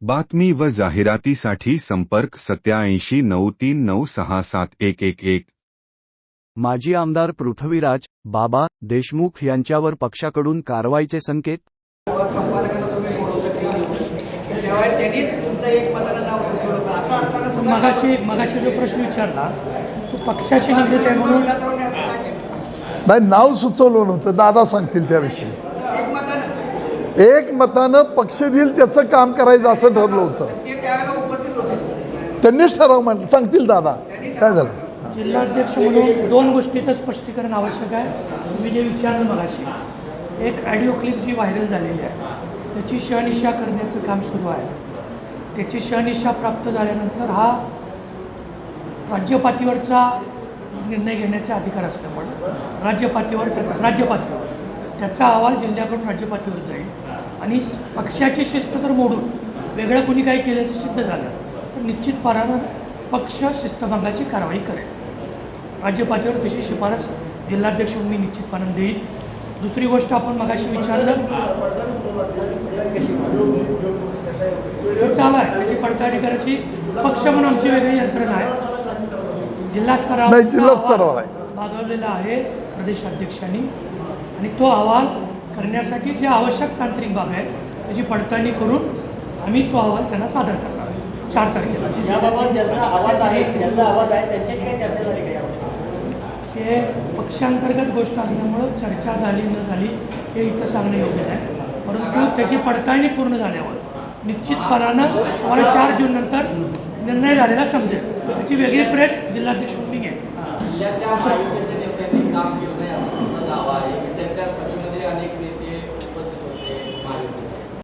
बातमी व जाहिरातीसाठी संपर्क सत्याऐंशी नऊ तीन नऊ सहा सात एक एक एक. माजी आमदार पृथ्वीराज बाबा देशमुख यांच्यावर पक्षाकडून कारवाईचे संकेत? मगाशी मगाशी जो प्रश्न विचारला तो पक्षाची निवडणूक आहे म्हणून? नाही नाव सुचवलं नव्हतं. दादा सांगतील त्याविषयी. एक मतानं पक्ष देईल त्याचं काम करायचं असं ठरलं होतं. ते त्यावेळेला उपस्थित होते. त्यांनीच ठराव म्हणलं सांगतील दादा. काय झालं? जिल्हाध्यक्ष म्हणून दोन गोष्टीचं स्पष्टीकरण आवश्यक आहे. तुम्ही जे विचारलं मगाशी एक ऑडिओ क्लिप जी व्हायरल झालेली आहे त्याची शहनिशा करण्याचं काम सुरू आहे. त्याची शहनिशा प्राप्त झाल्यानंतर हा राज्यपातळीवरचा निर्णय घेण्याचा अधिकार असल्यामुळे राज्यपातळीवर त्याचा राज्यपातळीवर त्याचा अहवाल जिल्ह्याकडून राज्यपातळीवर जाईल. आणि पक्षाची शिस्त तर मोडून वेगळं कोणी काही केल्याचं सिद्ध झालं तर निश्चितपणानं पक्ष शिस्तभंगाची कारवाई करेल. राज्यपातळीवर तशी शिफारस जिल्हाध्यक्ष म्हणून मी निश्चितपणानं देईल दुसरी गोष्ट आपण मगाशी विचारलं. चालू आहे. त्याची पडताळणी करायची. पक्ष म्हणून आमची वेगळी यंत्रणा आहे. जिल्हा स्तरावर नाही, जिल्हा स्तरावर आहे. मागवलेला आहे प्रदेशाध्यक्षांनी. आणि तो अहवाल करण्यासाठी जे आवश्यक तांत्रिक बाब आहे त्याची पडताळणी करून आम्ही तो अहवाल त्यांना सादर करणार आहे. चार तारखेला. याबाबत ज्यांचा आवाज आहे ज्यांचा आवाज आहे त्यांच्याशी काही चर्चा झाली का हे पक्षांतर्गत गोष्ट असल्यामुळं चर्चा झाली न झाली हे इथं सांगणं योग्य नाही. परंतु त्याची पडताळणी पूर्ण झाल्यावर निश्चितपणानं आम्हाला चार जून नंतर निर्णय झालेला समजेल. त्याची वेगळी प्रेस जिल्हाध्यक्ष म्हणून जिल्ह्यातल्या